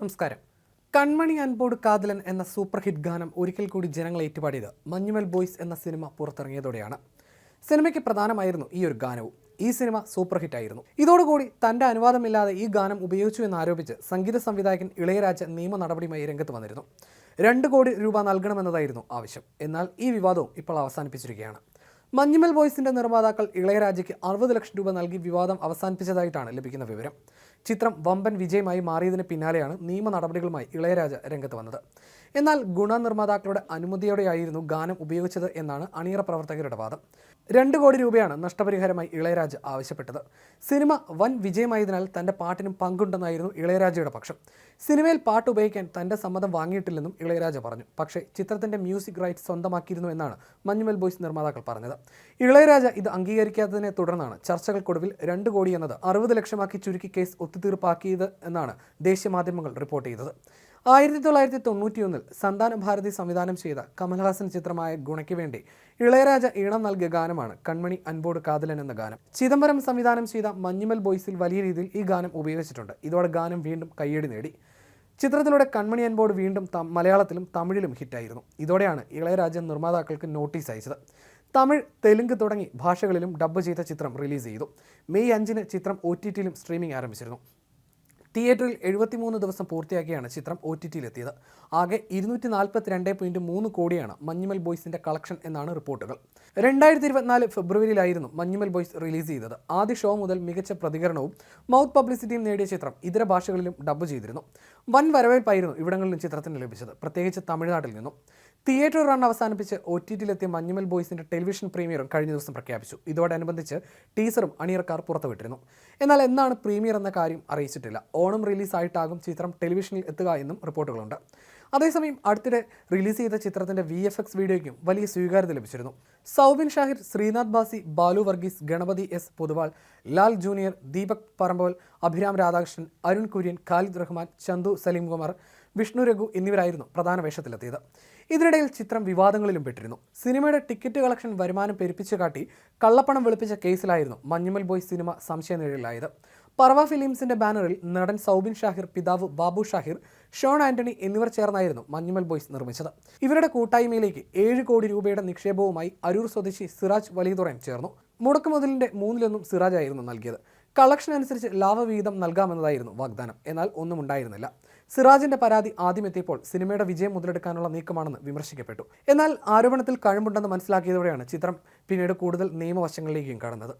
നമസ്കാരം. കൺമണി അൻപോട് കാതലൻ എന്ന super hit ഗാനം ഒരിക്കൽ കൂടി ജനങ്ങൾ ഏറ്റുപാടിയത് മഞ്ഞുമൽ ബോയ്സ് എന്ന സിനിമ പുറത്തിറങ്ങിയതോടെയാണ്. സിനിമയ്ക്ക് പ്രധാനമായിരുന്നു ഈ ഒരു ഗാനവും. ഈ സിനിമ സൂപ്പർ ഹിറ്റ് ആയിരുന്നു. ഇതോടുകൂടി തന്റെ അനുവാദമില്ലാതെ ഈ ഗാനം ഉപയോഗിച്ചു എന്നാരോപിച്ച് സംഗീത സംവിധായകൻ ഇളയരാജ നിയമ നടപടിയുമായി രംഗത്ത് വന്നിരുന്നു. രണ്ട് കോടി രൂപ നൽകണമെന്നതായിരുന്നു ആവശ്യം. എന്നാൽ ഈ വിവാദവും ഇപ്പോൾ അവസാനിപ്പിച്ചിരിക്കുകയാണ്. മഞ്ഞുമൽ ബോയ്സിന്റെ നിർമ്മാതാക്കൾ ഇളയരാജയ്ക്ക് അറുപത് ലക്ഷം രൂപ നൽകി വിവാദം അവസാനിപ്പിച്ചതായിട്ടാണ് ലഭിക്കുന്ന വിവരം. ചിത്രം വമ്പൻ വിജയമായി മാറിയതിന് പിന്നാലെയാണ് നിയമ നടപടികളുമായി ഇളയരാജ രംഗത്ത് വന്നത്. എന്നാൽ ഗുണനിർമ്മാതാക്കളുടെ അനുമതിയോടെയായിരുന്നു ഗാനം ഉപയോഗിച്ചത് എന്നാണ് അണിയറ പ്രവർത്തകരുടെ വാദം. രണ്ട് കോടി രൂപയാണ് നഷ്ടപരിഹാരമായി ഇളയരാജ് ആവശ്യപ്പെട്ടത്. സിനിമ വൻ വിജയമായതിനാൽ തന്റെ പാട്ടിനും പങ്കുണ്ടെന്നായിരുന്നു ഇളയരാജയുടെ പക്ഷം. സിനിമയിൽ പാട്ട് ഉപയോഗിക്കാൻ തന്റെ സമ്മതം വാങ്ങിയിട്ടില്ലെന്നും ഇളയരാജ പറഞ്ഞു. പക്ഷേ ചിത്രത്തിന്റെ മ്യൂസിക് റൈറ്റ്സ് സ്വന്തമാക്കിയിരുന്നു എന്നാണ് മഞ്ഞുമൽ ബോയ്സ് നിർമ്മാതാക്കൾ പറഞ്ഞത്. ഇളയരാജ ഇത് അംഗീകരിക്കാത്തതിനെ തുടർന്നാണ് ചർച്ചകൾക്കൊടുവിൽ രണ്ട് കോടി എന്നത് അറുപത് ലക്ഷമാക്കി ചുരുക്കി കേസ് ഒത്തുതീർപ്പാക്കിയത് എന്നാണ് ദേശീയ മാധ്യമങ്ങൾ റിപ്പോർട്ട് ചെയ്തത്. ആയിരത്തി തൊള്ളായിരത്തി തൊണ്ണൂറ്റിയൊന്നിൽ സന്താന ഭാരതി സംവിധാനം ചെയ്ത കമൽഹാസൻ ചിത്രമായ ഗുണയ്ക്ക് വേണ്ടി ഇളയരാജ ഈണം നൽകിയ ഗാനമാണ് കൺമണി അൻപോട് കാതലൻ എന്ന ഗാനം. ചിദംബരം സംവിധാനം ചെയ്ത മഞ്ഞുമൽ ബോയ്സിൽ വലിയ രീതിയിൽ ഈ ഗാനം ഉപയോഗിച്ചിട്ടുണ്ട്. ഇതോടെ ഗാനം വീണ്ടും കയ്യടി നേടി. ചിത്രത്തിലൂടെ കൺമണി അൻപോട് വീണ്ടും മലയാളത്തിലും തമിഴിലും ഹിറ്റായിരുന്നു. ഇതോടെയാണ് ഇളയരാജ നിർമ്മാതാക്കൾക്ക് നോട്ടീസ് അയച്ചത്. തമിഴ് തെലുങ്ക് തുടങ്ങി ഭാഷകളിലും ഡബ്ബ് ചെയ്ത ചിത്രം റിലീസ് ചെയ്തു. മെയ് അഞ്ചിന് ചിത്രം ഒ ടി ടിയിലും സ്ട്രീമിംഗ് ആരംഭിച്ചിരുന്നു. തിയേറ്ററിൽ എഴുപത്തിമൂന്ന് ദിവസം പൂർത്തിയാക്കിയാണ് ചിത്രം ഒ ടി ടിയിലെത്തിയത്. ആകെ ഇരുന്നൂറ്റി നാൽപ്പത്തി രണ്ട് പോയിന്റ് മൂന്ന് കോടിയാണ് മഞ്ഞുമൽ ബോയ്സിന്റെ കളക്ഷൻ എന്നാണ് റിപ്പോർട്ടുകൾ. രണ്ടായിരത്തി ഇരുപത്തിനാല് ഫെബ്രുവരിയിലായിരുന്നു മഞ്ഞുമൽ ബോയ്സ് റിലീസ് ചെയ്തത്. ആദ്യ ഷോ മുതൽ മികച്ച പ്രതികരണവും മൗത്ത് പബ്ലിസിറ്റിയും നേടിയ ചിത്രം ഇതര ഭാഷകളിലും ഡബ്ബ് ചെയ്തിരുന്നു. വൻ വരവേൽപ്പായിരുന്നു ഇവിടങ്ങളിലും ചിത്രത്തിന് ലഭിച്ചത്. പ്രത്യേകിച്ച് തമിഴ്നാട്ടിൽ നിന്നും. തിയേറ്റർ റൺ അവസാനിപ്പിച്ച് ഒ ടി ടിയിലെത്തിയ മഞ്ഞുമൽ ബോയ്സിന്റെ ടെലിവിഷൻ പ്രീമിയറും കഴിഞ്ഞ ദിവസം പ്രഖ്യാപിച്ചു. ഇതോടനുബന്ധിച്ച് ടീസറും അണിയറക്കാർ പുറത്തുവിട്ടിരുന്നു. എന്നാൽ എന്നാണ് പ്രീമിയർ എന്ന കാര്യം അറിയിച്ചിട്ടില്ല. ഓണം റിലീസായിട്ടാകും ചിത്രം ടെലിവിഷനിൽ എത്തുക എന്നും റിപ്പോർട്ടുകളുണ്ട്. അതേസമയം അടുത്തിടെ റിലീസ് ചെയ്ത ചിത്രത്തിന്റെ വി എഫ് എക്സ് വീഡിയോയ്ക്കും വലിയ സ്വീകാര്യത ലഭിച്ചിരുന്നു. സൗബിൻ ഷാഹിർ ശ്രീനാഥ് ബാസി ബാലു വർഗീസ് ഗണപതി എസ് പൊതുവാൾ ലാൽ ജൂനിയർ ദീപക് പറമ്പോൽ അഭിരാം രാധാകൃഷ്ണൻ അരുൺ കുര്യൻ ഖാലിദ് റഹ്മാൻ ചന്തു സലീം കുമാർ വിഷ്ണു രഘു എന്നിവരായിരുന്നു പ്രധാന വേഷത്തിലെത്തിയത്. ഇതിനിടയിൽ ചിത്രം വിവാദങ്ങളിലും പെട്ടിരുന്നു. സിനിമയുടെ ടിക്കറ്റ് കളക്ഷൻ വരുമാനം പെരുപ്പിച്ചു കാട്ടി കള്ളപ്പണം വെളുപ്പിച്ച കേസിലായിരുന്നു മഞ്ഞുമൽ ബോയ് സിനിമ സംശയനിഴലിലായത്. പറവ ഫിലിംസിന്റെ ബാനറിൽ നടൻ സൗബിൻ ഷാഹിർ പിതാവ് ബാബു ഷാഹിർ ഷോൺ ആന്റണി എന്നിവർ ചേർന്നായിരുന്നു മഞ്ഞുമൽ ബോയ്സ് നിർമ്മിച്ചത്. ഇവരുടെ കൂട്ടായ്മയിലേക്ക് ഏഴ് കോടി രൂപയുടെ നിക്ഷേപവുമായി അരൂർ സ്വദേശി സിറാജ് വലിയതുറൻ ചേർന്നു. മുടക്കുമുതലിന്റെ മൂന്നിലൊന്നും സിറാജ് ആയിരുന്നു നൽകിയത്. കളക്ഷൻ അനുസരിച്ച് ലാഭവിഹിതം നൽകാമെന്നതായിരുന്നു വാഗ്ദാനം. എന്നാൽ ഒന്നും ഉണ്ടായിരുന്നില്ല. സിറാജിന്റെ പരാതി ആദ്യം എത്തിയപ്പോൾ സിനിമയുടെ വിജയം മുതലെടുക്കാനുള്ള നീക്കമാണെന്ന് വിമർശിക്കപ്പെട്ടു. എന്നാൽ ആരോപണത്തിൽ കഴമ്പുണ്ടെന്ന് മനസ്സിലാക്കിയതോടെയാണ് ചിത്രം പിന്നീട് കൂടുതൽ നിയമവശങ്ങളിലേക്കും കടന്നത്.